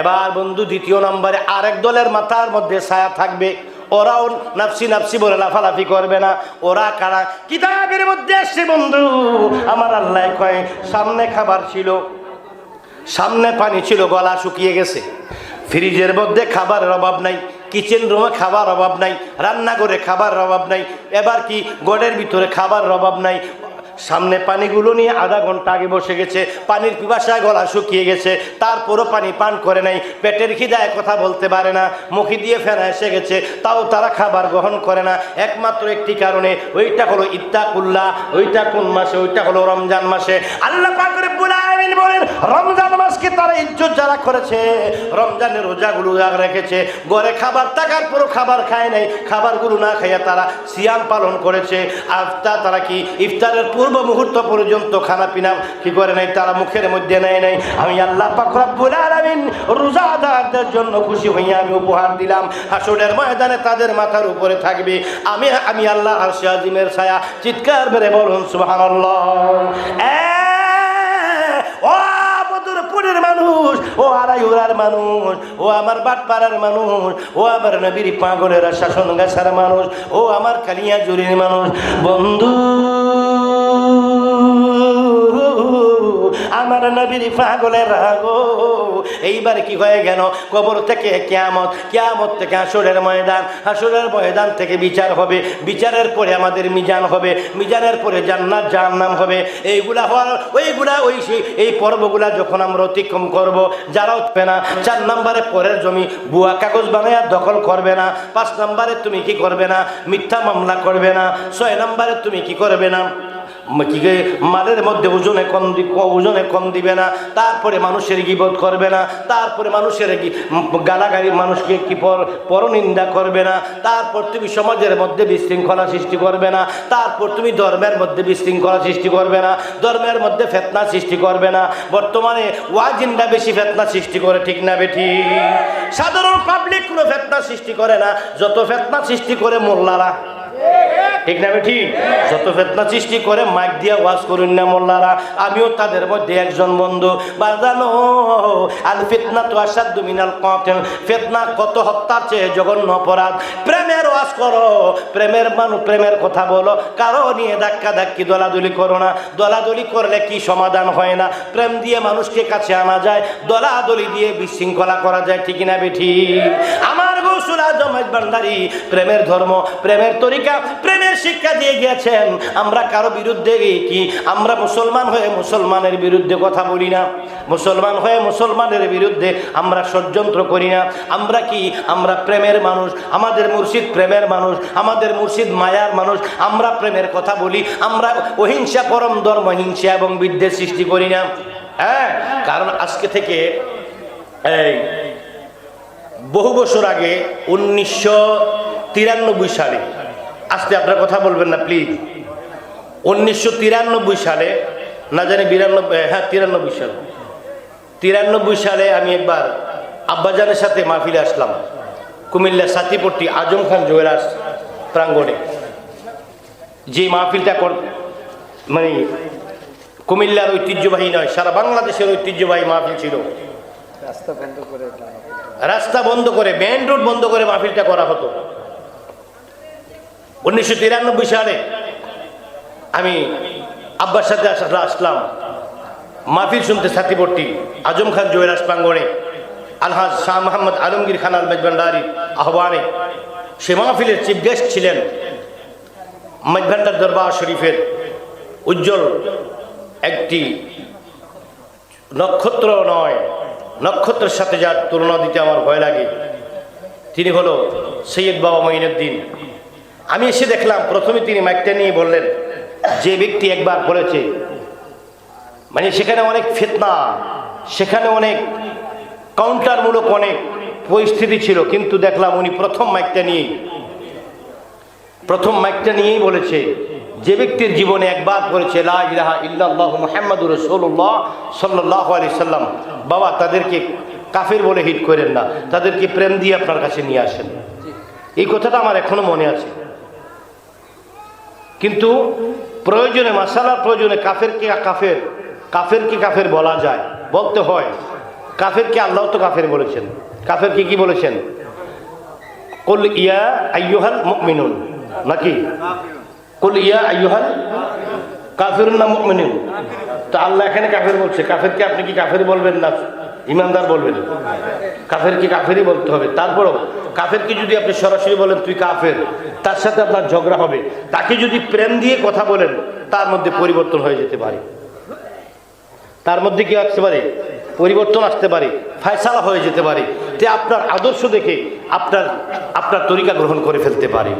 এবার বন্ধু, দ্বিতীয় নম্বরে আরেক দলের মাথার মধ্যে ছায়া থাকবে। ওরাও নাফসি নাফসি বলে লাফালাফি করবে না। ওরা কারা? কিতাবের মধ্যে আসছে বন্ধু, আমার আল্লাহ কয়, সামনে খাবার ছিল, সামনে পানি ছিল, গলা শুকিয়ে গেছে। ফ্রিজের মধ্যে খাবারের অভাব নাই, কিচেন রুমে খাবার অভাব নাই, রান্নাঘরে খাবার অভাব নাই, এবার কি গড়ের ভিতরে খাবার অভাব নাই? সামনে পানিগুলো নিয়ে আধা ঘণ্টা আগে বসে গেছে। পানির পিপাসায় গলা শুকিয়ে গেছে। তারপরও পানি পান করে নাই। পেটের খিদায় কথা বলতে পারে না। মুখি দিয়ে ফেরা এসে গেছে। তাও তারা খাবার গ্রহণ করে না। একমাত্র একটি কারণে ওইটা হলো ইত্তাকুল্লাহ। ওইটা কোন মাসে? ওইটা হলো রমজান মাসে। আল্লাহ পাকরে বুলামিন বলেন রমজান মাসকে তারা ইজ্জত যারা করেছে, রমজানের রোজাগুলো রেখেছে, ঘরে খাবার থাকার পরও খাবার খায় নাই, খাবারগুলো না খাইয়া তারা সিয়াম পালন করেছে। আফতার তারা কি ইফতারের পূর্ব মুহূর্ত পর্যন্ত খানা পিনা কি করে নাই, তারা মুখের মধ্যে নেয় নাই। আমি আল্লাহ পাক রব্বুল আলামিন রোজাদারদের জন্য খুশি হইয়া আমি উপহার দিলাম। হাসুরের ময়দানে তাদের মাথার উপরে থাকবে। আমি আমি আল্লাহ আরশে আজিমের ছায়া চিৎকার মেরে বলুন, সুবহানাল্লাহ। এ ও আড়াইউরার মানুষ, ও আমার বাটপাড়ার মানুষ, ও আমার নবীর পাগলের শাসন গাছার মানুষ, ও আমার কালিয়া জুরির মানুষ। বন্ধু, আমার নবীর পাগলের রাগো এইবার কি হয়ে গেল? কবর থেকে কেয়ামত কেয়ামত থেকে হাসুরের ময়দান হাসুরের ময়দান থেকে বিচার হবে। বিচারের পরে আমাদের মিজান হবে। মিজানের পরে জান্নাত, জাহান্নাম হবে। এইগুলা হওয়ার, ওইগুলা, ওই সেই- এই পর্বগুলা যখন আমরা অতিক্রম করব, যারা উঠবে না, চার নম্বরে পরের জমি, বুয়া কাগজ বানায়া দখল করবে না। পাঁচ নম্বরে তুমি কি করবে না? মিথ্যা মামলা করবে না। ছয় নম্বরে তুমি কি করবে না? কি মালের মধ্যে ওজনে কম ওজনে কম দিবে না তারপরে মানুষের গিবোধ করবে না তারপরে মানুষের উম, গালাগালি মানুষকে কি পর পরনিন্দা করবে না তারপর তুমি সমাজের মধ্যে বিশৃঙ্খলা সৃষ্টি করবে না তারপর তুমি ধর্মের মধ্যে বিশৃঙ্খলা সৃষ্টি করবে না ধর্মের মধ্যে ফেতনা সৃষ্টি করবে না বর্তমানে ওয়াজিনটা বেশি ফেতনা সৃষ্টি করে ঠিক না বেঠি? সাধারণ পাবলিক কোনো ফেতনা সৃষ্টি করে না যত ফেতনা সৃষ্টি করে মোল্লারা। ঠিক না বেঠি? যত ফেতনা সৃষ্টি করে, মাইক দিয়ে ওয়াজ করুন না মোল্লারা। আমিও তাদের মধ্যে একজন বন্ধু। বাজানো আল ফিতনা তো আসাদ মিনাল কতেন ফেতনা কত হত্যার চেয়ে জঘন্য অপরাধ। প্রেমের ওয়াজ করো। প্রেমের মানুষ প্রেমের কথা বলো। কারও নিয়ে ধাক্কা ধাক্কি দলাদলি করো না। দলাদলি করলে কি সমাধান হয় না? প্রেম দিয়ে মানুষকে কাছে আনা যায়। দলাদলি দিয়ে বিশৃঙ্খলা করা যায়। ঠিক না বেঠি? আমার আজম প্রেমের ধর্ম, প্রেমের তরিকা, প্রেমের শিক্ষা দিয়ে গিয়েছেন। আমরা কারও বিরুদ্ধে কি? আমরা মুসলমান হয়ে মুসলমানের বিরুদ্ধে কথা বলি না। মুসলমান হয়ে মুসলমানের বিরুদ্ধে আমরা ষড়যন্ত্র করি না। আমরা কি? আমরা প্রেমের মানুষ। আমাদের মুর্শিদ প্রেমের মানুষ। আমাদের মুর্শিদ মায়ার মানুষ। আমরা প্রেমের কথা বলি। আমরা অহিংসা, পরম ধর্ম, হিংসা এবং বিদ্বেষ সৃষ্টি করি না। হ্যাঁ? কারণ আজকে থেকে, এই বহু বছর আগে উনিশশো তিরানব্বই সালে, আজকে আপনার কথা বলবেন না প্লিজ উনিশশো তিরানব্বই সালে, না জানি বিরানব্বই হ্যাঁ তিরানব্বই সালে। তিরানব্বই সালে আমি একবার আব্বাজানের সাথে মাহফিলে আসলাম কুমিল্লা সাথীপট্টি আজম খান জুয়েলার্স প্রাঙ্গণে। যে মাহফিলটা কর মানে কুমিল্লার ঐতিহ্যবাহী নয়, সারা বাংলাদেশের ঐতিহ্যবাহী মাহফিল ছিল। রাস্তা বন্ধ করে রাস্তা বন্ধ করে মেন রোড বন্ধ করে মাহফিলটা করা হতো। উনিশশো তিরানব্বই সালে আমি আব্বার সাথে আস- আসলাম। মাহফিল শুনতে সাথীপট্টি আজম খান জুয়েলার্স প্রাঙ্গণে, আলহাজ শাহ মোহাম্মদ আলমগীর খান আল মেজবান্ডারি আহ্বানে। সে মাহফিলের চিফ গেস্ট ছিলেন মেজবান্ডার দরবার শরীফের উজ্জ্বল একটি নক্ষত্র নয় নক্ষত্রের সাথে যার তুলনা দিতে আমার ভয় লাগে, তিনি হলো সৈয়দ বাবা মঈনুদ্দিন। আমি এসে দেখলাম, প্রথমে তিনি মাইকটা নিয়ে বললেন, যে ব্যক্তি একবার বলেছে মানে সেখানে অনেক ফেতনা, সেখানে অনেক কাউন্টারমূলক অনেক পরিস্থিতি ছিল, কিন্তু দেখলাম উনি প্রথম মাইকটা নিয়েই, প্রথম মাইকটা নিয়েই বলেছে যে ব্যক্তির জীবনে একবার আলাইহি সাল্লাম, বাবা তাদেরকে কাফের বলে হিট করেন না, তাদেরকে প্রেম দিয়ে আপনার কাছে নিয়ে আসেন। এই কথাটা আমার এখনও মনে আছে। কিন্তু প্রয়োজনে, মাসালার প্রয়োজনে কাফেরকে কাফের কাফেরকে কাফের বলা যায়, বলতে হয়। কাফেরকে আল্লাহ তো কাফের বলেছেন। কাফেরকে কি বলেছেন? কুল ইয়া আইয়ুহাল মুমিনুন, নাকি? কুল ইয়া আইয়ুহাল কাফিরুন না মুমিনুন। তো আল্লাহ এখানে কাফের বলছে, কাফেরকে আপনি কি কাফের বলবেন না? ইমানদার বলবেন। কাফের কি কাফেরই বলতে হবে। তারপরও কাফেরকে যদি আপনি সরাসরি বলেন, তুই কাফের তার সাথে আপনার ঝগড়া হবে। তাকে যদি প্রেম দিয়ে কথা বলেন, তার মধ্যে পরিবর্তন হয়ে যেতে পারে। তার মধ্যে কি আসতে পারে? পরিবর্তন আসতে পারে, ফায়সালা হয়ে যেতে পারে। তে আপনার আদর্শ দেখে আপনার আপনার তরিকা গ্রহণ করে ফেলতে পারে।